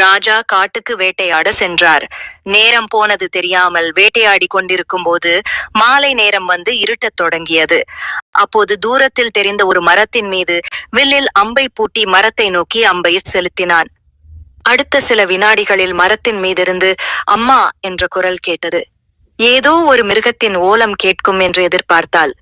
ராஜா காட்டுக்கு வேட்டையாட சென்றார். நேரம் போனது தெரியாமல் வேட்டையாடி கொண்டிருக்கும் போது மாலை நேரம் வந்து இருட்டத் தொடங்கியது. அப்போது தூரத்தில் தெரிந்த ஒரு மரத்தின் மீது வில்லில் அம்பை பூட்டி மரத்தை நோக்கி அம்பை செலுத்தினான். அடுத்த சில வினாடிகளில் மரத்தின் மீதிருந்து அம்மா என்ற குரல் கேட்டது. ஏதோ ஒரு மிருகத்தின் ஓலம் கேட்கும் என்று எதிர்பார்த்தாள்.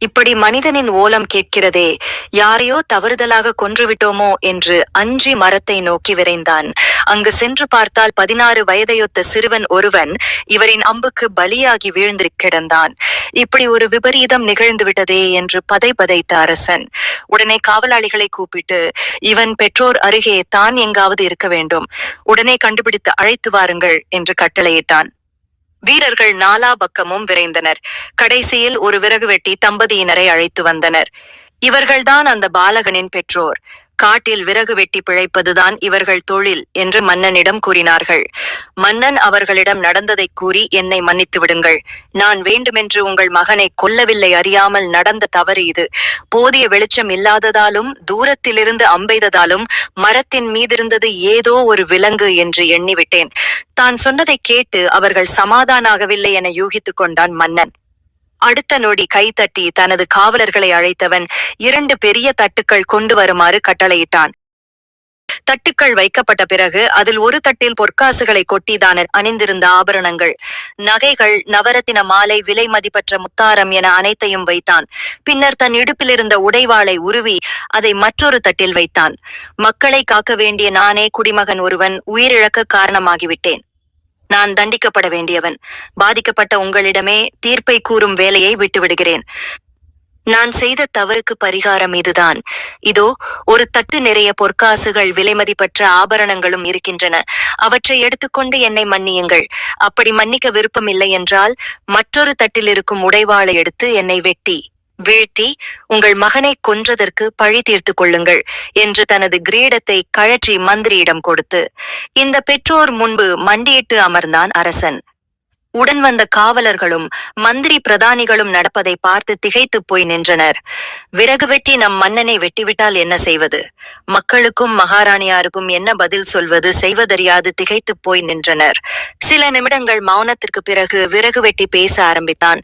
இப்படி மனிதனின் ஓலம் கேட்கிறதே யாரையோ தவறுதலாக கொன்றுவிட்டோமோ என்று அஞ்சி மரத்தை நோக்கி விரைந்தான். அங்கு சென்று பார்த்தால் பதினாறு வயதையொத்த சிறுவன் ஒருவன் இவரின் அம்புக்கு பலியாகி வீழ்ந்து கிடந்தான். இப்படி ஒரு விபரீதம் நிகழ்ந்து விட்டதே என்று பதை பதைத்த அரசன். உடனே காவலாளிகளை கூப்பிட்டு இவன் பெற்றோர் அருகே தான் எங்காவது இருக்க வேண்டும். உடனே கண்டுபிடித்து அழைத்து வாருங்கள் என்று கட்டளையிட்டான். வீரர்கள் நாலா பக்கமும் விரைந்தனர். கடைசியில் ஒரு விறகு வெட்டி தம்பதியினரை அழைத்து வந்தனர். இவர்கள்தான் அந்த பாலகனின் பெற்றோர். காட்டில் விறகு வெட்டி பிழைப்பதுதான் இவர்கள் தொழில் என்று மன்னனிடம் கூறினார்கள். மன்னன் அவர்களிடம் நடந்ததைக் கூறி என்னை மன்னித்து விடுங்கள். நான் வேண்டுமென்று உங்கள் மகனை கொல்லவில்லை அறியாமல் நடந்த தவறு இது. போதிய வெளிச்சம் இல்லாததாலும் தூரத்திலிருந்து அம்பெய்ததாலும் மரத்தின் மீதிருந்தது ஏதோ ஒரு விலங்கு என்று எண்ணிவிட்டேன். தான் சொன்னதைக் கேட்டு அவர்கள் சமாதானாகவில்லை என யூகித்துக் கொண்டான் மன்னன். அடுத்த நொடி கைதட்டி தனது காவலர்களை அழைத்தவன் இரண்டு பெரிய தட்டுக்கள் கொண்டு வருமாறு கட்டளையிட்டான். தட்டுக்கள் வைக்கப்பட்ட பிறகு அதில் ஒரு தட்டில் பொற்காசுகளை கொட்டிதான அணிந்திருந்த ஆபரணங்கள். நகைகள் நவரத்தின மாலை விலை மதிப்பற்ற முத்தாரம் என அனைத்தையும் வைத்தான். பின்னர் தன் இடுப்பிலிருந்த உடைவாளை உருவி அதை மற்றொரு தட்டில் வைத்தான். மக்களை காக்க வேண்டிய நானே குடிமகன் ஒருவன் உயிரிழக்க காரணமாகிவிட்டேன். நான் தண்டிக்கப்பட வேண்டியவன். பாதிக்கப்பட்ட உங்களிடமே தீர்ப்பை கூறும் வேலையை விட்டுவிடுகிறேன். நான் செய்த தவறுக்கு பரிகாரம் இதுதான். இதோ ஒரு தட்டு நிறைய பொற்காசுகள் விலைமதிப்பற்ற ஆபரணங்களும் இருக்கின்றன. அவற்றை எடுத்துக்கொண்டு என்னை மன்னியுங்கள். அப்படி மன்னிக்க விருப்பமில்லை என்றால் மற்றொரு தட்டில் இருக்கும் உடைவாளை எடுத்து என்னை வெட்டி. வீழ்த்தி உங்கள் மகனை கொன்றதற்கு பழி தீர்த்துக் கொள்ளுங்கள் என்று தனது கிரீடத்தை கழற்றி மந்திரியிடம் கொடுத்து இந்த பெற்றோர் முன்பு மண்டியிட்டு அமர்ந்தான் அரசன். உடன் வந்த காவலர்களும் மந்திரி பிரதானிகளும் நடப்பதை பார்த்து திகைத்துப் போய் நின்றனர். விறகு வெட்டி நம் மன்னனை வெட்டிவிட்டால் என்ன செய்வது? மக்களுக்கும் மகாராணியாருக்கும் என்ன பதில் சொல்வது செய்வதறியாது திகைத்துப் போய் நின்றனர். சில நிமிடங்கள் மௌனத்திற்கு பிறகு விறகு வெட்டி பேச ஆரம்பித்தான்.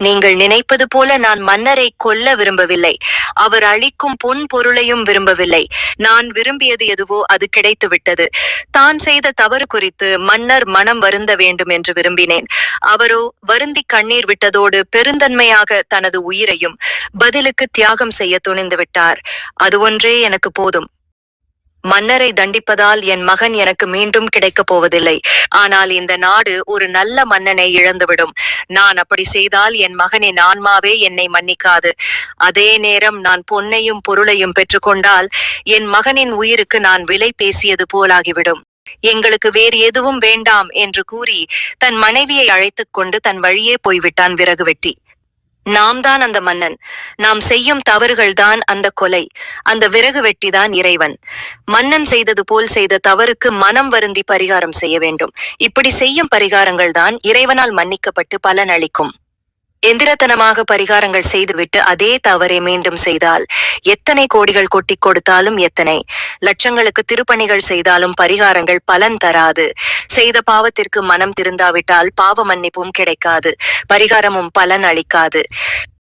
நீங்கள் நினைப்பது போல நான் மன்னரை கொல்ல விரும்பவில்லை. அவர் அளிக்கும் பொன் பொருளையும் விரும்பவில்லை. நான் விரும்பியது எதுவோ அது கிடைத்து விட்டது தான் செய்த தவறு குறித்து மன்னர் மனம் வருந்த வேண்டும் என்று விரும்பினேன். அவரோ வருந்தி கண்ணீர் விட்டதோடு பெருந்தன்மையாக தனது உயிரையும் பதிலுக்கு தியாகம் செய்ய துணிந்து விட்டார். அது ஒன்றே எனக்கு போதும். மன்னரை தண்டிப்பதால் என் மகன் எனக்கு மீண்டும் கிடைக்கப் போவதில்லை. ஆனால் இந்த நாடு ஒரு நல்ல மன்னனை இழந்துவிடும். நான் அப்படி செய்தால் என் மகனின் ஆன்மாவே என்னை மன்னிக்காது. அதே நேரம் நான் பொன்னையும் பொருளையும் பெற்றுக்கொண்டால் என் மகனின் உயிருக்கு நான் விலை பேசியது போலாகிவிடும். எங்களுக்கு வேறு எதுவும் வேண்டாம் என்று கூறி தன் மனைவியை அழைத்துக் கொண்டு தன் வழியே போய்விட்டான் விறகு வெட்டி. நாம் தான் அந்த மன்னன். நாம் செய்யும் தவறுகள்தான் அந்த கொலை. அந்த விறகு வெட்டிதான் இறைவன். மன்னன் செய்தது போல் செய்த தவறுக்கு மனம் வருந்தி பரிகாரம் செய்ய வேண்டும். இப்படி செய்யும் பரிகாரங்கள் தான் இறைவனால் மன்னிக்கப்பட்டு பலன் அளிக்கும் எந்திரத்தனமாக பரிகாரங்கள் செய்துவிட்டு அதே தவறை மீண்டும் செய்தால் எத்தனை கோடிகள் கொட்டிக் கொடுத்தாலும் எத்தனை? லட்சங்களுக்கு திருப்பணிகள் செய்தாலும் பரிகாரங்கள் பலன் தராது. செய்த பாவத்திற்கு மனம் திருந்தாவிட்டால் பாவ மன்னிப்பும் கிடைக்காது. பரிகாரமும் பலன் அளிக்காது.